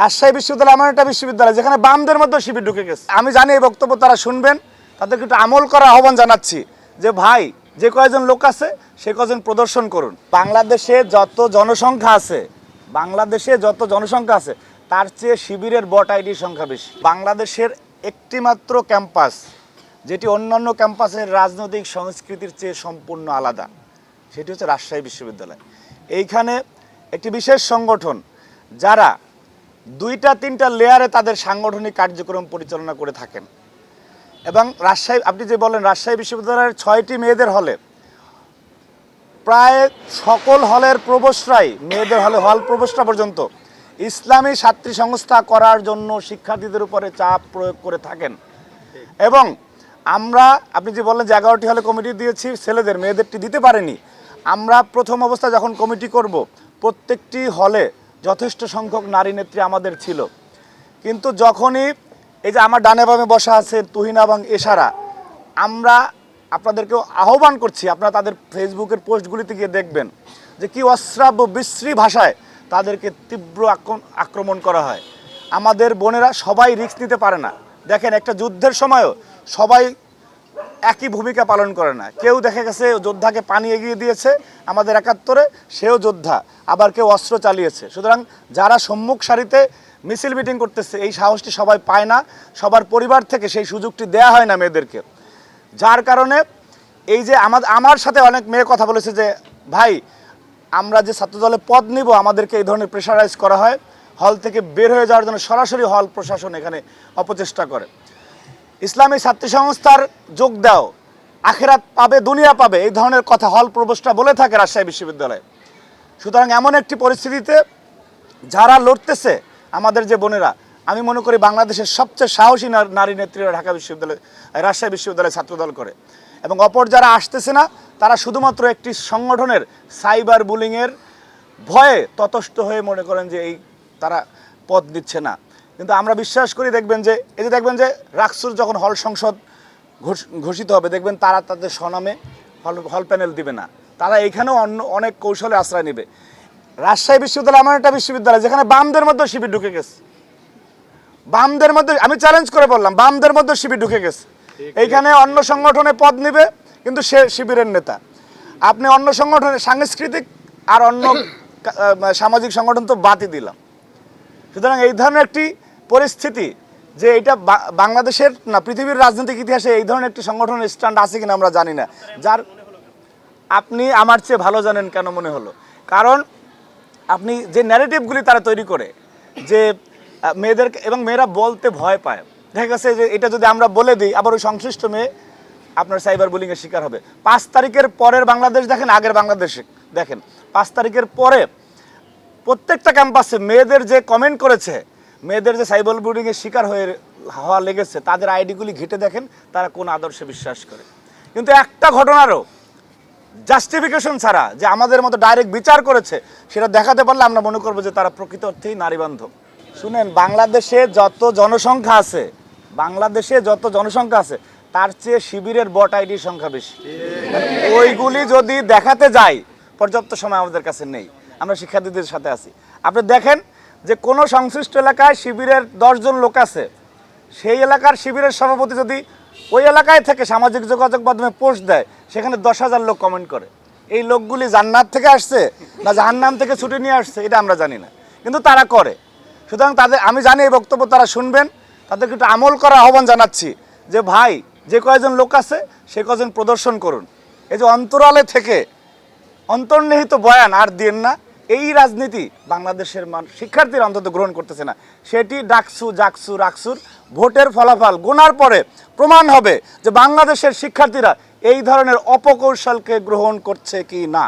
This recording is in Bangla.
রাজশাহী বিশ্ববিদ্যালয় এমন একটা বিশ্ববিদ্যালয় যেখানে বামদের মধ্যে শিবির ঢুকে গেছে। আমি জানি এই বক্তব্য তারা শুনবেন, তাদেরকে একটু আমল করার আহ্বান জানাচ্ছি যে ভাই, যে কয়জন লোক আছে, সে কয়জন প্রদর্শন করুন। বাংলাদেশে যত জনসংখ্যা আছে, বাংলাদেশে যত জনসংখ্যা আছে, তার চেয়ে শিবিরের বট আইডির সংখ্যা বেশি। বাংলাদেশের একটিমাত্র ক্যাম্পাস, যেটি অন্যান্য ক্যাম্পাসের রাজনৈতিক সংস্কৃতির চেয়ে সম্পূর্ণ আলাদা, সেটি হচ্ছে রাজশাহী বিশ্ববিদ্যালয়। এইখানে একটি বিশেষ সংগঠন, যারা দুইটা, তিনটা লেয়ারে তাদের সাংগঠনিক কার্যক্রম পরিচালনা করে থাকেন। এবং রাজশাহী, আপনি যে বলেন রাজশাহী বিশ্ববিদ্যালয়ের ছয়টি মেয়েদের হলে, প্রায় সকল হলের প্রবেশরাই মেয়েদের হলে, হল প্রবেশটা পর্যন্ত ইসলামী ছাত্রী সংস্থা করার জন্য শিক্ষার্থীদের উপরে চাপ প্রয়োগ করে থাকেন। এবং আমরা, আপনি যে বললেন যে এগারোটি হলে কমিটি দিয়েছি, ছেলেদের, মেয়েদেরটি দিতে পারেনি। আমরা প্রথম অবস্থা যখন কমিটি করব, প্রত্যেকটি হলে যথেষ্ট সংখ্যক নারী নেত্রী আমাদের ছিল। কিন্তু যখনই এই যে আমার ডানে বামে বসা আছে তুহিনা এবং এশারা, আমরা আপনাদেরকেও আহ্বান করছি, আপনারা তাদের ফেসবুকের পোস্টগুলিতে গিয়ে দেখবেন যে কি অশ্রাব্য বিশ্রী ভাষায় তাদেরকে তীব্র আক্রম- আক্রমণ করা হয়। আমাদের বোনেরা সবাই রিস্ক নিতে পারে না। দেখেন একটা যুদ্ধের সময়ও সবাই একই ভূমিকা পালন করে না। কেউ দেখা গেছে যোদ্ধাকে পানি এগিয়ে দিয়েছে আমাদের একাত্তরে, সেও যোদ্ধা, আবার কেউ অস্ত্র চালিয়েছে। সুতরাং যারা সম্মুখ সারিতে মিছিল মিটিং করতেছে, এই সাহসটি সবাই পায় না। সবার পরিবার থেকে সেই সুযোগটি দেয়া হয় না মেয়েদেরকে। যার কারণে এই যে আমার আমার সাথে অনেক মেয়ে কথা বলেছে যে, ভাই, আমরা যে ছাত্রদলে পদ নিব, আমাদেরকে এই ধরনের প্রেশারাইজ করা হয়। হল থেকে বের হয়ে যাওয়ার জন্য সরাসরি হল প্রশাসন এখানে অপচেষ্টা করে। ইসলামী ছাত্র সংস্থার যোগ দাও। আখেরাত পাবে, দুনিয়া পাবে, এই ধরনের কথা হল প্রবেশটা বলে থাকে রাজশাহী বিশ্ববিদ্যালয়ে। সুতরাং এমন একটি পরিস্থিতিতে যারা লড়তেছে, আমাদের যে বোনেরা, আমি মনে করি বাংলাদেশের সবচেয়ে সাহসী নারী নেত্রীরা ঢাকা বিশ্ববিদ্যালয়, রাজশাহী বিশ্ববিদ্যালয়ে ছাত্রদল করে। এবং অপর যারা আসতেছে না, তারা শুধুমাত্র একটি সংগঠনের সাইবার বুলিংয়ের ভয়ে ততস্থ হয়ে মনে করেন যে এই তারা পদ দিচ্ছে না। কিন্তু আমরা বিশ্বাস করি দেখবেন যে এই যে দেখবেন যে রাকসুর যখন হল সংসদ ঘোষিত হবে দেখবেন তারা তাদের স্বনামে হল হল প্যানেল দিবে না। তারা এইখানেও অন্য অনেক কৌশলে আশ্রয় নেবে। রাজশাহী বিশ্ববিদ্যালয় এমন একটা বিশ্ববিদ্যালয় যেখানে বামদের মধ্যে শিবির ঢুকে গেছে। বামদের মধ্যে আমি চ্যালেঞ্জ করে বললাম বামদের মধ্যে শিবির ঢুকে গেছে। এইখানে অন্য সংগঠনে পদ নিবে কিন্তু সে শিবিরের নেতা। আপনি অন্য সংগঠনে সাংস্কৃতিক আর অন্য সামাজিক সংগঠন তো বাতি দিলাম। সুতরাং এই ধরনের একটি পরিস্থিতি যে এটা বাংলাদেশের না পৃথিবীর রাজনৈতিক ইতিহাসে এই ধরনের একটি সংগঠনের স্ট্যান্ড আছে কিনা আমরা জানি না। যার আপনি আমার চেয়ে ভালো জানেন কেন মনে হলো? কারণ আপনি যে ন্যারেটিভগুলি তারা তৈরি করে যে আহ, মেয়েদেরকে এবং মেয়েরা বলতে ভয় পায়। দেখা গেছে যে এটা যদি আমরা বলে দিই আবার ওই সংশ্লিষ্ট মেয়ে আপনার সাইবার বুলিংয়ের শিকার হবে। পাঁচ তারিখের পরের বাংলাদেশ দেখেন আগের বাংলাদেশে দেখেন। পাঁচ তারিখের পরে প্রত্যেকটা ক্যাম্পাসে মেয়েদের যে কমেন্ট করেছে মেয়েদের যে সাইবার বুলিংয়ের শিকার হয়ে হওয়া লেগেছে, তাদের আইডিগুলি ঘেটে দেখেন তারা কোন আদর্শে বিশ্বাস করে। কিন্তু একটা ঘটনারও জাস্টিফিকেশন ছাড়া যে আমাদের মতো ডাইরেক্ট বিচার করেছে, সেটা দেখাতে পারলে আমরা মনে করব যে তারা প্রকৃত অর্থেই নারীবান্ধব। শুনেন, বাংলাদেশে যত জনসংখ্যা আছে, বাংলাদেশে যত জনসংখ্যা আছে, তার চেয়ে শিবিরের বট আইডির সংখ্যা বেশি। ওইগুলি যদি দেখাতে যাই, পর্যাপ্ত সময় আমাদের কাছে নেই। আমরা শিক্ষার্থীদের সাথে আছি। আপনি দেখেন যে কোনো সংশ্লিষ্ট এলাকায় শিবিরের দশজন লোক আছে, সেই এলাকার শিবিরের সভাপতি যদি ওই এলাকায় থেকে সামাজিক যোগাযোগ মাধ্যমে পোস্ট দেয়, সেখানে দশ হাজার লোক কমেন্ট করে। এই লোকগুলি জান্নাত থেকে আসছে না জাহান্নাম থেকে ছুটি নিয়ে আসছে, এটা আমরা জানি না। কিন্তু তারা করে। সুতরাং তাদের, আমি জানি এই বক্তব্য তারা শুনবেন, তাদেরকে একটু আমল করার আহ্বান জানাচ্ছি যে ভাই, যে কয়জন লোক আছে, সে কয়জন প্রদর্শন করুন। এই যে অন্তরালে থেকে অন্তর্নিহিত বয়ান আর দিন না এই রাজনীতি বাংলাদেশের মান, শিক্ষার্থীরা অন্তত গ্রহণ করতেছে না। সেটি ডাকসু, জাকসু, রাকসুর ভোটের ফলাফল গোনার পরে প্রমাণ হবে যে বাংলাদেশের শিক্ষার্থীরা এই ধরনের অপকৌশলকে গ্রহণ করছে কি না।